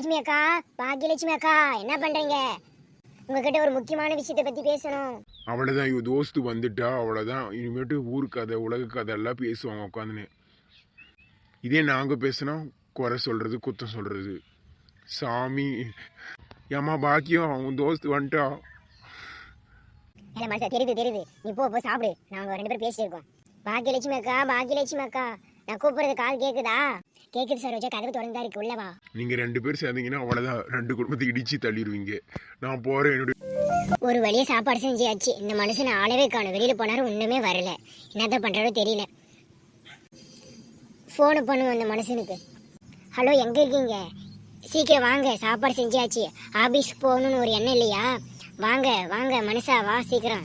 பாக்கியலட்சுமி அக்கா பாக்கியலட்சுமி அக்கா என்ன பண்றீங்க? உங்ககிட்ட ஒரு முக்கியமான விஷயத்தை பத்தி பேசணும். அவ்வளோதான் இவ தோஸ்து வந்துட்டா அவ்வளோதான் இனிமேட்டு ஊர் கதை உலக கதை எல்லாம் பேசுவாங்க உட்காந்துன்னு. இதே நாங்கள் பேசுனா குறை சொல்கிறது குத்தம் சொல்கிறது சாமி ஏம்மா பாக்கியம் உன் தோஸ்து வந்துட்டா. இல்ல மனசா தெரியுது தெரியுது. நீ போ போ சாப்பிடு. நாங்க ரெண்டு பேரும் பேசிட்டு இருக்கோம் பாக்கியலட்சுமி அக்கா பாக்கியலட்சுமி அக்கா. நான் கூப்பிடுறது கால் கேக்குதா? கேக்குது சரோஜா கதவு திறந்தா இருக்கு. உள்ளவா நீங்கள் ரெண்டு பேர் சேர்ந்தீங்கன்னா அவ்வளோதான் ரெண்டு குடும்பத்தை இடிச்சு தள்ளிடுவீங்க. நான் போகிறேன் என்னுடைய ஒரு வழியா சாப்பாடு செஞ்சியாச்சு. இந்த மனுஷனை ஆளவே காணும். வெளியில போனாரு ஒண்ணுமே வரல. என்னதான் பண்றாரோ தெரியல. ஃபோனு பண்ணுவோம் அந்த மனுஷனுக்கு. ஹலோ எங்க இருக்கீங்க? சீக்கிரம் வாங்க. சாப்பாடு செஞ்சாச்சு ஆபீஸ் போகணும்னு ஒரு எண்ணம் இல்லையா? வாங்க வாங்க. மனுஷா வா சீக்கிரம்.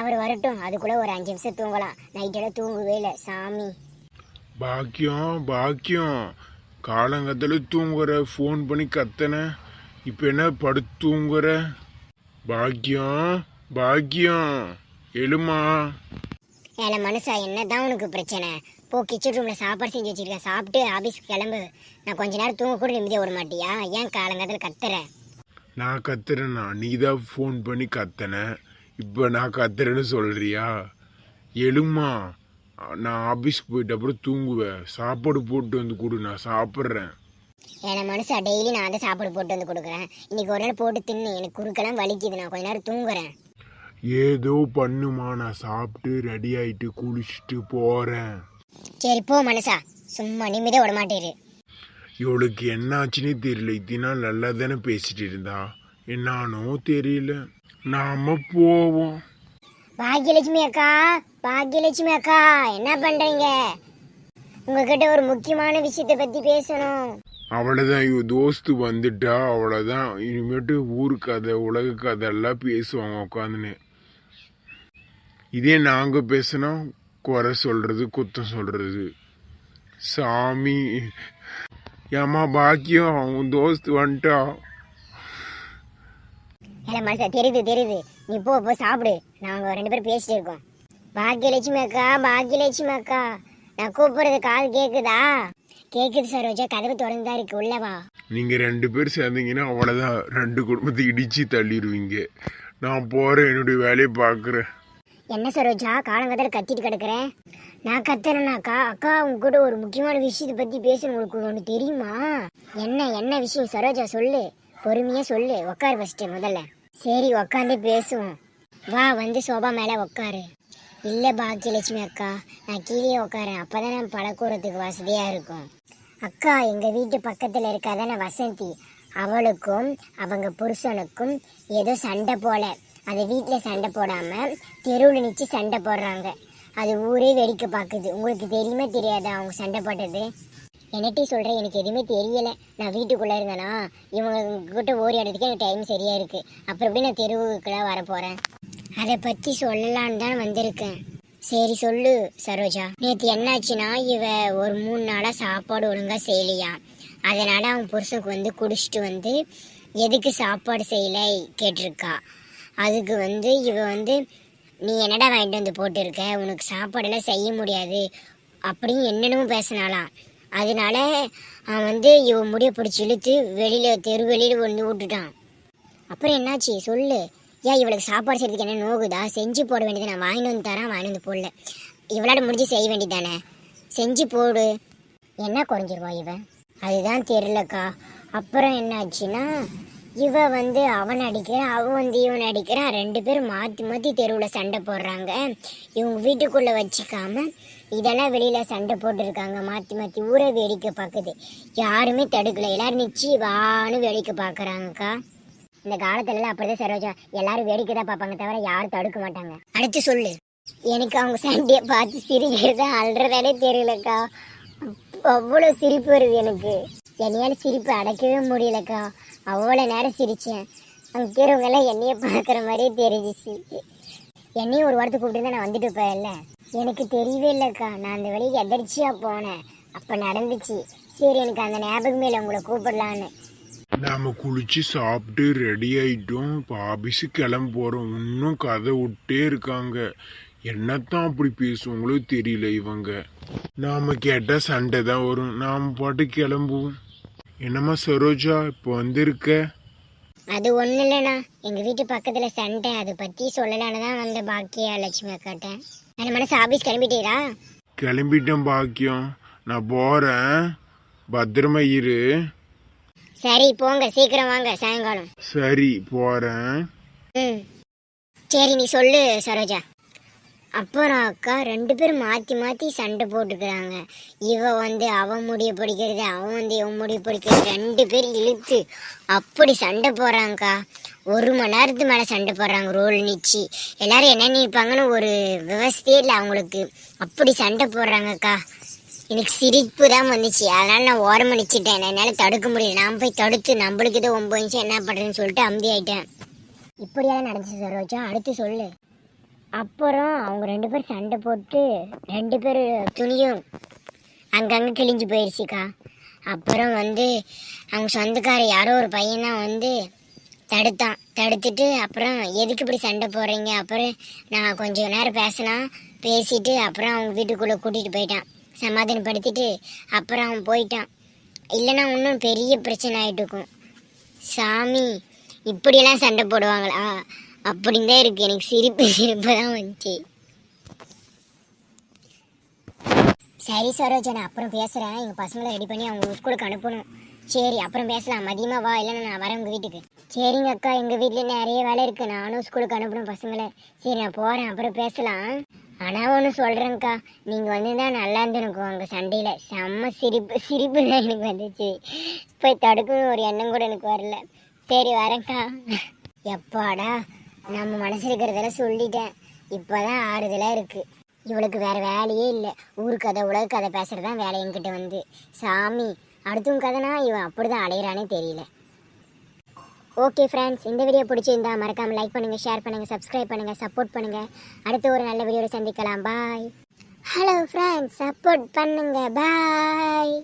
அவர் வரட்டும். அதுக்குள்ள ஒரு அஞ்சு நிமிஷம் தூங்கலாம். நைட்டெல்லாம் தூங்கவே இல்லை. சாமி. பாக்கியம் பாக்கியம். காலங்கத்தில் தூங்குற ஃபோன் பண்ணி கத்தன. இப்போ என்ன படுத்து தூங்குற? பாக்கியம் பாக்கியம். எழுமா? ஏல மனுஷா என்னதான் உனக்கு பிரச்சனை? போ கிச்சன் ரூம்ல சாப்பாடு செஞ்சு வச்சிருக்கேன் சாப்பிட்டு ஆபீஸ்க்கு கிளம்பு. நான் கொஞ்ச நேரம் தூங்க கூட நிம்மதியா விட மாட்டியா? ஏன் காலங்காலத்தில் கத்துற? நான் கத்துறேன்னா நீ தான் ஃபோன் பண்ணி கத்தன. இப்போ நான் கத்துறேன்னு சொல்றியா? எழுமா? நான் ஆஃபீஸ்க்கு போயிட்ட அப்புறம் தூங்குவேன். சாப்பாடு போட்டு வந்து கொடு நான் சாப்பிட்றேன். ஏன்னா மனுஷா டெய்லி நான் அதை சாப்பாடு போட்டு வந்து கொடுக்குறேன். இன்னைக்கு ஒரு நாள் போட்டு தின்னு எனக்கு குறுக்கெல்லாம் வலிக்குது. நான் கொஞ்ச நேரம் தூங்குறேன். ஏதோ பண்ணுமா நான் சாப்பிட்டு ரெடி ஆயிட்டு குளிச்சுட்டு போகிறேன் சரி போ மனுஷா. சும்மா நிம்மதியா விட மாட்டேரு இவளுக்கு என்னாச்சுன்னே தெரியல. இத்தினா நல்லா தானே பேசிட்டு இருந்தா. என்னானோ தெரியல. நாம போவோம். பாக்கியலட்சுமி அக்கா பாக்கியலட்சுமி அக்கா என்ன பண்றீங்க? உங்ககிட்ட ஒரு முக்கியமான விஷயத்தை பத்தி பேசணும். அவ்வளோதான் இவ தோஸ்து வந்துட்டா அவ்வளோதான் இனிமேட்டு ஊர் கதை உலக கதை எல்லாம் பேசுவாங்க உட்காந்துன்னு இதே நாங்கள் பேசுனா குறை சொல்கிறது குத்தம் சொல்கிறது சாமி ஏம்மா பாக்கியம்? உன் தோஸ்து வந்துட்டா. ஏல மனுஷா தெரியுது தெரியுது. நீ போ போ சாப்பிடு. நாங்க ரெண்டு பேரும் பேசிட்டு இருக்கோம். பாக்கியலட்சுமி அக்கா பாக்கியலட்சுமி அக்கா. நான் கூப்பிடுறது கால் கேக்குதா? கேக்குது சரோஜா. கதவு திறந்தா இருக்கு. உள்ளவா நீங்கள் ரெண்டு பேர் சேர்ந்தீங்கன்னா அவ்வளோதான் ரெண்டு குடும்பத்தை இடிச்சு தள்ளிடுவீங்க நான் போகிறேன் என்னுடைய வேலையை பார்க்குறேன். என்ன சரோஜா? காலங்கத்தில் கத்திட்டு கிடக்குறேன். நான் கத்துறேனாக்கா அக்கா உங்க கூட ஒரு முக்கியமான விஷயத்தை பத்தி பேசணும். உங்களுக்கு ஒன்று தெரியுமா? என்ன என்ன விஷயம்? சரோஜா சொல்லு. பொறுமையா சொல்லு. உக்காரு ஃபர்ஸ்ட் முதல்ல. சரி உக்காந்து பேசுவோம். வா வந்து சோபா மேலே உக்காரு. இல்லை பாக்கியலட்சுமி அக்கா நான் கீழே உட்காரேன் அப்பதான் நான் பழக்கூறதுக்கு வசதியாக இருக்கும். அக்கா எங்கள் வீட்டு பக்கத்தில் இருக்காதானே வசந்தி? அவளுக்கும் அவங்க புருஷனுக்கும் ஏதோ சண்டை போல. அது வீட்டில் சண்டை போடாமல் தெருவில் நிச்சு சண்டை போடுறாங்க. அது ஊரே வேடிக்கை பார்க்குது உங்களுக்கு தெரியுமா தெரியாதா அவங்க சண்டை போட்டது? என்னட்டி சொல்கிறேன் எனக்கு எதுவுமே தெரியலை. நான் வீட்டுக்குள்ளே இருந்தேனா இவங்க கிட்ட ஓடி ஆடுறதுக்கு எனக்கு டைம் சரியாக இருக்குது அப்புறம் எப்படி நான் தெருவுக்குள்ளே வர போகிறேன் அதை பற்றி சொல்லலான்னு தான் வந்திருக்கேன். சரி சொல்லு சரோஜா. நேற்று என்னாச்சுன்னா இவ ஒரு மூணு நாளாக சாப்பாடு ஒழுங்காக செய்யலையா? அதனால் அவன் புருஷனுக்கு வந்து குடிச்சிட்டு வந்து எதுக்கு சாப்பாடு செய்யலை? கேட்டிருக்கா. அதுக்கு வந்து இவ வந்து நீ என்னடா வாங்கிட்டு வந்து போட்டிருக்க? உனக்கு சாப்பாடெல்லாம் செய்ய முடியாது. அப்படின்னு என்னென்னமோ பேசினாலாம் அதனால அவன் வந்து இவன் முடிய பிடிச்சி இழுத்து வெளியில் தெரு வெளியில் வந்து விட்டுட்டான். அப்புறம் என்னாச்சு? சொல்லு. ஏன் இவளுக்கு சாப்பாடு செய்யறதுக்கு என்ன நோகுதா? செஞ்சு போட வேண்டியது நான் வாங்கிட்டு வந்து தரேன் வாங்கிட்டு வந்து போடல. இவளோட முடிஞ்சு செய்ய வேண்டியதானே செஞ்சு போடு. என்ன குறைஞ்சிருவா இவன்? அதுதான் தெரிலக்கா அப்புறம் என்னாச்சுன்னா இவ வந்து அவன் அடிக்கிறான் அவன் வந்து இவன் அடிக்கிறான் ரெண்டு பேரும் மாற்றி மாற்றி தெருவில் சண்டை போடுறாங்க. இவங்க வீட்டுக்குள்ளே வச்சுக்காம இதெல்லாம் வெளியில் சண்டை போட்டுருக்காங்க. மாற்றி மாற்றி ஊரை வேடிக்கை பார்க்குது யாருமே தடுக்கலை. எல்லோரும் நிச்சு வான்னு வேடிக்கை பார்க்குறாங்கக்கா இந்த காலத்துலலாம் அப்படிதான் சரோஜா. எல்லாரும் வேடிக்கை தான் பார்ப்பாங்க தவிர யாரும் தடுக்க மாட்டாங்க. அடுத்து சொல்லு. எனக்கு அவங்க சண்டையை பார்த்து சிரிக்கிறதா அல்றதானே தெரியலக்கா. அவ்வளோ சிரிப்பு வருது எனக்கு. என்னையால் சிரிப்பு அடக்கவே முடியலக்கா. அவ்வளோ நேரம் சிரித்தேன் அங்கே இருக்கிறவங்க எல்லாம் என்னைய பார்க்குற மாதிரியே தெரிஞ்சிச்சு. என்னையும் ஒரு வாரத்துக்கு கூப்பிட்டு நான் வந்துட்டு போயல எனக்கு தெரியவே இல்லைக்கா. நான் அந்த வழிக்கு எதர்ச்சியாக போனேன். அப்போ நடந்துச்சு. சரி எனக்கு அந்த ஞாபகமே இல்லை. உங்களை கூப்பிடலான்னு. நாம குளிச்சு சாப்பிட்டு ரெடி ஆயிட்டோம். இப்போ ஆபீஸு கிளம்ப போகிறோம் இன்னும் கதை விட்டே இருக்காங்க. என்னத்தான் அப்படி பேசுவாங்களோ தெரியல இவங்க. நாம கேட்டால் சண்டை தான் வரும். நாம் பாட்டு கிளம்புவோம். என்னம்மா சரோஜா இப்போ வந்திருக்க? அது ஒன்றும் இல்லைண்ணா. எங்கள் வீட்டு பக்கத்தில் சண்டை. அதை பற்றி சொல்லலான்னு தான் வந்த பாக்கியா லட்சுமி அக்காட்ட. அந்த மனசு ஆஃபீஸ் கிளம்பிட்டீரா? கிளம்பிட்டேன் பாக்கியம். நான் போறேன். பத்திரமா இரு. சரி போங்க. சீக்கிரம் வாங்க. சாயங்காலம். சரி போறேன். ம். சரி நீ சொல்லு சரோஜா. அப்புறம் அக்கா ரெண்டு பேரும் மாற்றி மாற்றி சண்டை போட்டுக்கிறாங்க. இவ வந்து அவன் முடிய பிடிக்கிறது அவன் வந்து இவன் முடிய பிடிக்கிறது ரெண்டு பேரும் இழுத்து அப்படி சண்டை போடுறாங்கக்கா. ஒரு மணி நேரத்துக்கு மேலே சண்டை போடுறாங்க ரோல் நிச்சு. எல்லாரும் என்ன நினைப்பாங்கன்னு ஒரு விவசாயே இல்லை அவங்களுக்கு. அப்படி சண்டை போடுறாங்கக்கா. எனக்கு சிரிப்பு தான் வந்துச்சு. அதனால் நான் ஓரம் அடிச்சிட்டேன் என்னால் தடுக்க முடியல. நான் போய் தடுத்து நம்மளுக்கு இது ஒம்பது நிமிஷம் என்ன பண்ணுறதுன்னு சொல்லிட்டு அமைதி ஆகிட்டேன் இப்படியெல்லாம் நடந்துச்சு சரோஜா. அடுத்து சொல்லு. அப்புறம் அவங்க ரெண்டு பேரும் சண்டை போட்டு ரெண்டு பேர் துணியும் அங்கங்கே கிழிஞ்சு போயிடுச்சுக்கா அப்புறம் வந்து அவங்க சொந்தக்கார யாரோ ஒரு பையன் தான் வந்து தடுத்தான். தடுத்துட்டு அப்புறம் எதுக்கு இப்படி சண்டை போடுறீங்க? அப்புறம் நான் கொஞ்சம் நேரம் பேசினா பேசிட்டு அப்புறம் அவங்க வீட்டுக்குள்ளே கூட்டிகிட்டு போயிட்டான். சமாதானப்படுத்திட்டு அப்புறம் அவன் போயிட்டான். இல்லைன்னா இன்னும் பெரிய பிரச்சனை ஆகிட்டு இருக்கும். சாமி இப்படியெல்லாம் சண்டை போடுவாங்களா? அப்படின்னு தான் இருக்கு. எனக்கு சிரிப்பு சிரிப்பு தான் வந்துச்சு. சரி சரோஜனா நான் அப்புறம் பேசுகிறேன் எங்கள் பசங்களை ரெடி பண்ணி அவங்க ஸ்கூலுக்கு அனுப்பணும். சரி அப்புறம் பேசலாம். மதியமாக வா இல்லைன்னா நான் வரேன் உங்கள் வீட்டுக்கு. சரிங்க அக்கா எங்கள் வீட்டில் நிறைய வேலை இருக்குது நானும் ஸ்கூலுக்கு அனுப்பணும் பசங்களை. சரி நான் போகிறேன் அப்புறம் பேசலாம். ஆனால் ஒன்று சொல்கிறேங்க்கா நீங்கள் வந்து தான் நல்லா இருந்துருக்கும். அங்கே சண்டையில். செம்ம சிரிப்பு சிரிப்பு தான் எனக்கு வந்துச்சு. போய் தடுக்கணும் ஒரு எண்ணம் கூட எனக்கு வரல. சரி வரேங்க்கா எப்பாடா நம்ம மனசில் இருக்கிறதெல்லாம் சொல்லிட்டேன். இப்போதான் ஆறுதலாக இருக்குது இவளுக்கு வேற வேலையே இல்லை. ஊர் கதை உலக கதை பேசுகிறது தான் வேலை என்கிட்ட வந்து. சாமி அடுத்தவங்க கதைனா இவன் அப்படிதான் அலையிறானே தெரியல. ஓகே ஃப்ரெண்ட்ஸ் இந்த வீடியோ பிடிச்சிருந்தா மறக்காமல் லைக் பண்ணுங்கள் ஷேர் பண்ணுங்கள் சப்ஸ்கிரைப் பண்ணுங்கள் சப்போர்ட் பண்ணுங்கள் அடுத்த ஒரு நல்ல வீடியோவில் சந்திக்கலாம். பாய் ஹலோ ஃப்ரெண்ட்ஸ் சப்போர்ட் பண்ணுங்கள் பாய்